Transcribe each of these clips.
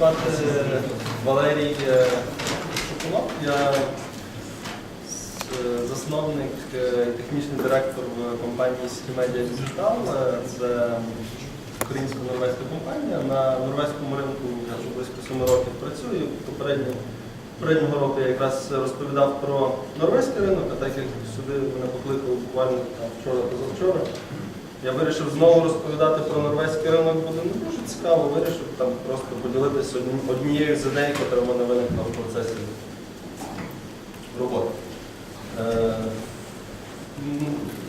звати Валерій е, Я засновник, е, технічний директор в компанії Media Digital. Е, Це українсько-норвезька компанія. На норвезькому ринку я вже близько 7 років працюю. Попередньо, попереднього року я якраз розповідав про норвезький ринок, а так як сюди мене покликали буквально там, вчора позавчора. Я вирішив знову розповідати про норвезький ринок, буде не дуже цікаво, вирішив там просто поділитися однією з ідей, яка в мене виникла в процесі роботи. Е,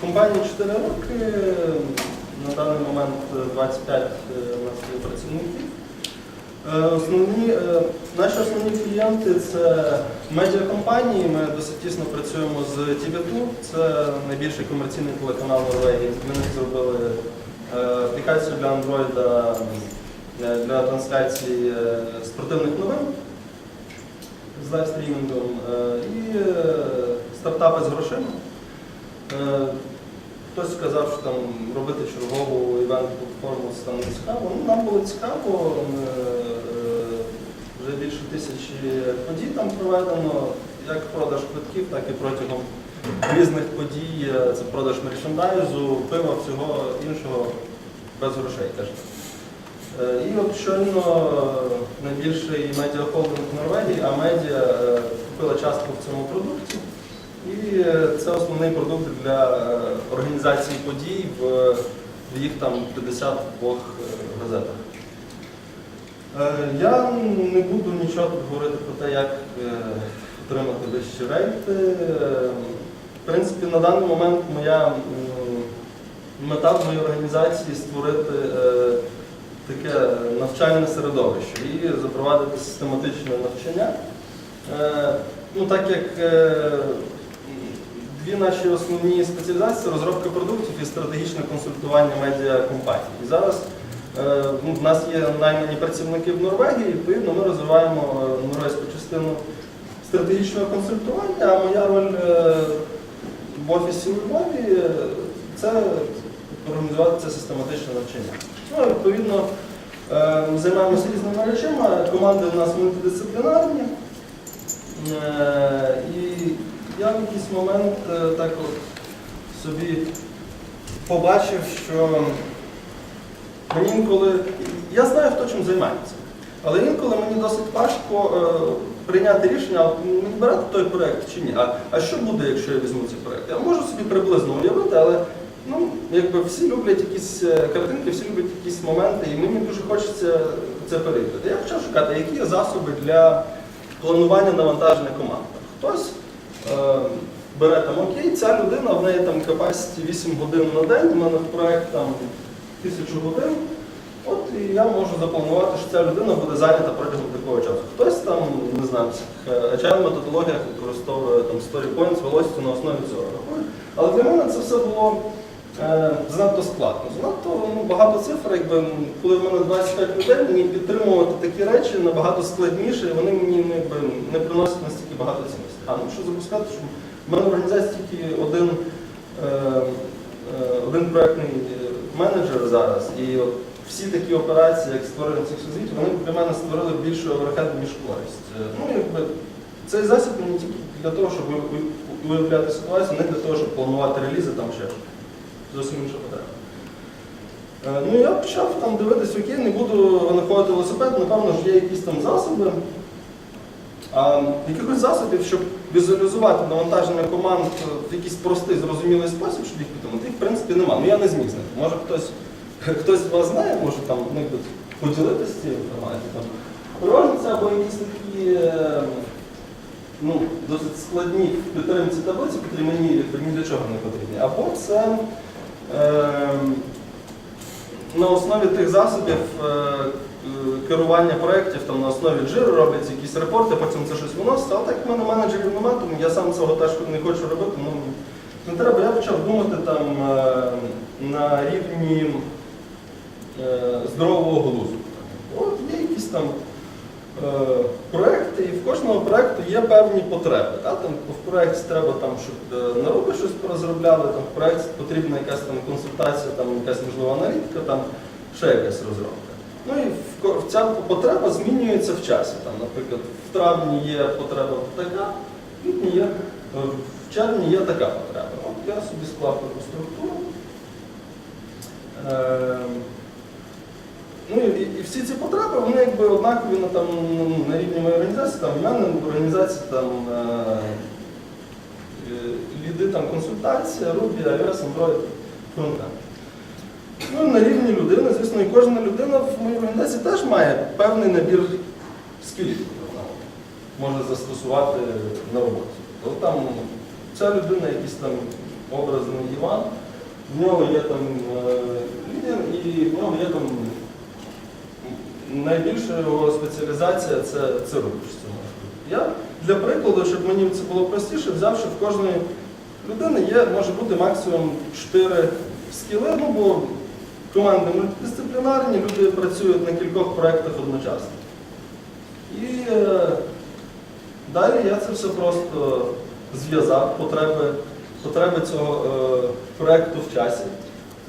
Компанії 4 роки, на даний момент 25 е, у нас є працівників. Е, Основні, е, наші основні клієнти це медіакомпанії. Ми досить тісно працюємо з TV2, це найбільший комерційний телеканал Норвегії. Ми зробили е, аплікацію для Android для трансляції спортивних новин з лайвстрімінгом і стартапи з грошима. Е, Хтось сказав, що там робити чергову івент-платформу там не цікаво. Ну, нам було цікаво. Ми, е, вже більше тисячі подій там проведено, як продаж квитків, так і протягом різних подій. Е, Це продаж мерчендайзу, пива, всього іншого без грошей теж. Е, І от щойно е, найбільший медіахолдинг в Норвегії, а медіа е, купила частку в цьому продукті. І е, це основний продукт для е, організації подій в, їх там 52 газетах. Е, Я не буду нічого тут говорити про те, як отримати вищі рейти. В принципі, на даний момент моя мета в моїй організації створити таке навчальне середовище і запровадити систематичне навчання. Ну, так як дві наші основні спеціалізації розробка продуктів і стратегічне консультування медіакомпаній. І зараз е, ну, в нас є наймані працівники в Норвегії, відповідно, ми розвиваємо е, норвезьку частину стратегічного консультування, а моя роль е, в офісі у Львові це організувати це систематичне навчання. Ну, відповідно, займаємося різними речами, команди у нас мультидисциплінарні. Я в якийсь момент е, так от собі побачив, що мені інколи. Я знаю, хто чим займається, але інколи мені досить важко е, прийняти рішення, мені брати той проєкт чи ні. А, а що буде, якщо я візьму цей проєкт? Я можу собі приблизно уявити, але ну, якби всі люблять якісь е, картинки, всі люблять якісь моменти, і мені дуже хочеться це перевірити. Я почав шукати, які є засоби для планування навантаження команд. Хтось бере там окей, ця людина, в неї там capacity 8 годин на день, у мене проект там 1000 годин. От і я можу запланувати, що ця людина буде зайнята протягом такого часу. Хтось там, не знаю, в agile методологіях використовує там story points, велості на основі цього рахує. Але для мене це все було е, занадто складно. Занадто ну, багато цифр, якби коли в мене 25 людей, мені підтримувати такі речі набагато складніше, і вони мені ну, якби, не приносять настільки багато цінності. А ну що запускати, що в мене в організації тільки один, е, е, один проектний е, менеджер зараз, і от всі такі операції, як створення цих звітів, вони для мене створили більше оверхед, ніж користь. Е, Ну, якби, цей засіб мені тільки для того, щоб ви- ви- виявляти ситуацію, не для того, щоб планувати релізи там ще. Зовсім інша потреба. Е, Ну я почав там дивитись, окей, не буду винаходити велосипед, напевно ж є якісь там засоби. Якихось засобів, щоб візуалізувати навантаження команд в якийсь простий, зрозумілий спосіб, щоб їх підтримати, їх в принципі немає. Ну я не зміг знайти. Може хтось, хтось вас знає, може там ну, поділитися цією інформацією. Там, Порожниця або якісь такі е, ну, досить складні підтримці таблиці, котрі мені ні для чого не потрібні. Або це е, на основі тих засобів е, е, керування проєктів, на основі джиру робляться якісь репорти, потім це щось виносить. Але так як в мене менеджерів немає, тому я сам цього теж не хочу робити. Ну, не треба. Я почав думати там е, на рівні е, здорового глузду. От є якісь там е, проекти, і в кожного проекту є певні потреби. Та? Там, в проєкті треба, там, щоб е, на щось порозробляли, там, в проєкті потрібна якась там консультація, там, якась можливо аналітика, там, ще якась розробка. Ну і ця потреба змінюється в часі. Там, наприклад, в травні є потреба така, в квітні є, е, в червні є така потреба. От я собі склав таку структуру. Ем, Ну і, і всі ці потреби, вони якби однакові на, там, на рівні моєї організації, там, в мене в організації там, е, е, ліди там, консультація, Ruby, iOS, Android, фронтенд. Ну, на рівні людини, звісно, і кожна людина в моїй організації теж має певний набір скілів, вона може застосувати на роботі. Тобто там ця людина, якийсь там образний Іван, в нього є там е, лідер, і в нього є там найбільша його спеціалізація це, бути. Я для прикладу, щоб мені це було простіше, взяв, що в кожної людини є, може бути максимум 4 скіли, ну бо команди мультидисциплінарні, люди працюють на кількох проєктах одночасно. І е, далі я це все просто зв'язав, потреби, потреби цього е, проєкту в часі,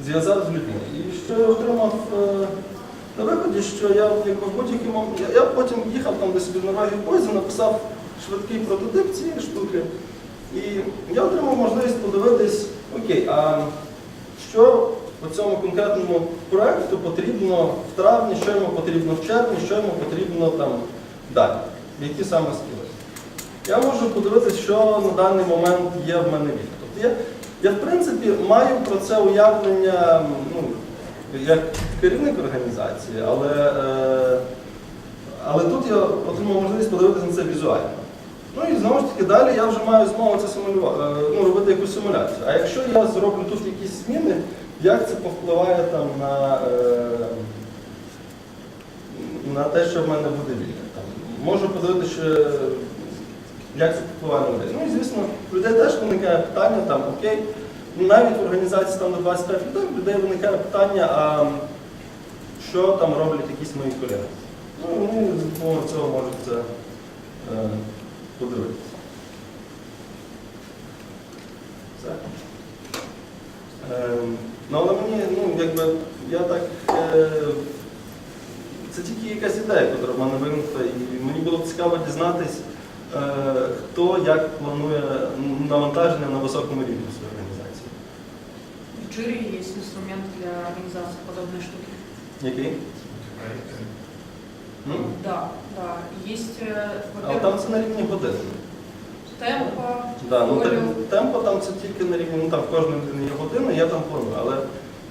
зв'язав з людьми. І що я отримав е, на виході, що я в будь-який момент, я, я потім їхав там десь в Норвегії в поїзді, написав швидкий прототип цієї штуки. І я отримав можливість подивитись, окей, а що по цьому конкретному проєкту потрібно в травні, що йому потрібно в червні, що йому потрібно там далі, які саме скіли. Я можу подивитися, що на даний момент є в мене вільно. Тобто я, я, в принципі, маю про це уявлення ну, як керівник організації, але, е, але тут я отримав можливість подивитися на це візуально. Ну і знову ж таки далі я вже маю змогу це симулювати, ну, робити якусь симуляцію. А якщо я зроблю тут якісь зміни, як це повпливає там на, е, на те, що в мене буде вільне? Можу подивитися, як це впливає на людей. Ну і звісно, людей теж виникає питання, там, окей, ну, навіть в організації там до 25 людей, людей виникає питання, а що там роблять якісь мої колеги. Ну, вони з допомогою цього можуть це е, подивитися. Все. Ем, Ну, але мені, ну, якби, я так. Е, це тільки якась ідея, яка в мене виникла, і мені було б цікаво дізнатись, е, хто як планує навантаження на високому рівні в своїй організації. В Jira есть инструмент для организации подобной штуки. Який? Ну, Да, да. Есть, але там це на рівні годин. Темпо, Да, ну, волю. те- темпо там це тільки на рівні, ну там в кожної людини є година, я там планую. Але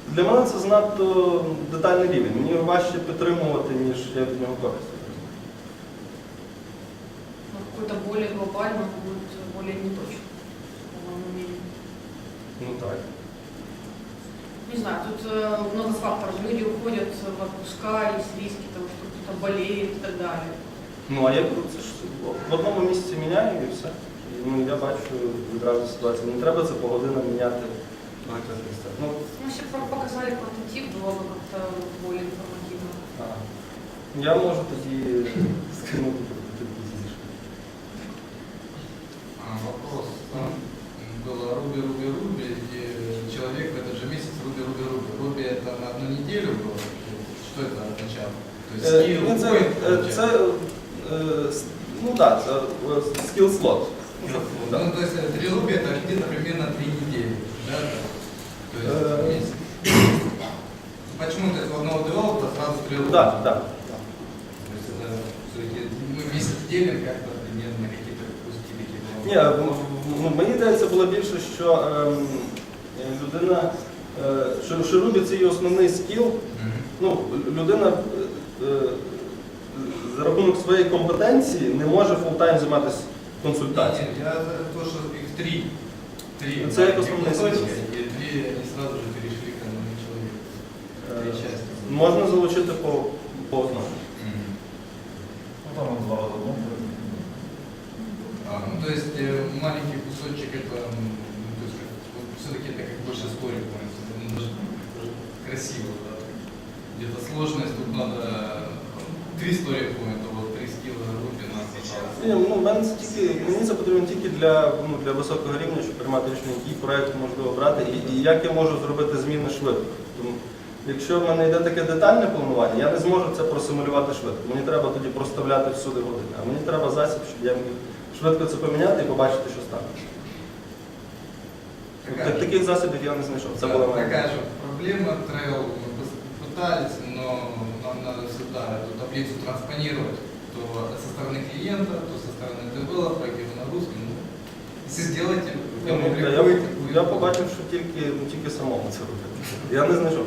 для мене це занадто детальний рівень. Мені важче підтримувати, ніж я від нього користь. ну, какой-то более глобальный, он будет более неточен, по моему мнению. Ну так. Не знаю, тут э, много факторов. Люди уходят в отпуска, есть риски того, что кто-то болеет и так далее. Ну а я беру це ж в одному місці міняю і все І, ну, я бачу відразу ситуацію. Не треба це по годинам міняти в багатьох місцях. Ну, Ну, если бы показали прототип, было бы как-то более информативно. а, я можу тоді скинути прототип пізніше. А, Вопрос. Там было Руби, Руби, Руби, и человек в этот же месяц Руби, Руби, Руби. Руби это на одну неделю было? Что это означало? То есть Е, скилл, ну, це, point е, получается? це е, с- ну так, це скіл слот. Ну, то есть э, три Руби это где-то примерно три недели, да? То есть Э, месяц. Почему то есть у одного девелопера сразу три Руби? Так, так. То есть это все-таки мы месяц делим как-то примерно на какие-то куски такие Ні, м- м- ну, мені здається, було більше, що ем, е, людина, е, що, що Ruby це її основний скіл. Мгм. Ну, людина е, е, за рахунок своєї компетенції не може фултайм займатися консультацією. Нет, я за то, что их три. Три. Ну, це як маленьких основний кусочка, смисл. И три они сразу же перешли к одному человеку. Три Е, части. Можна залучити по, по основі. Ну, там он два в одном. А, ну, то есть э, маленький кусочек это, м, ну, то есть, вот, все-таки это как больше story point, ну, даже даже красиво, да. Где-то сложность, тут надо э, три story point, ну, мене це тільки, мені це потрібно тільки для, ну, для високого рівня, щоб приймати рішення, який проєкт можливо брати, і, і як я можу зробити зміни швидко. Тому якщо в мене йде таке детальне планування, я не зможу це просимулювати швидко. Мені треба тоді проставляти всюди години. А мені треба засіб, щоб я міг швидко це поміняти і побачити, що стане. Такая Так- же- Таких засобів я не знайшов. Це Да, була моя. такая же проблема. Trail мы пос- пытались, но нам надо всегда эту таблицу транспонировать то со стороны клиента, то со стороны девелопера, какие нагрузки. Ну, если сделаете, Я, я, я побачив, що тільки, ну, тільки самому це робити. Я не знайшов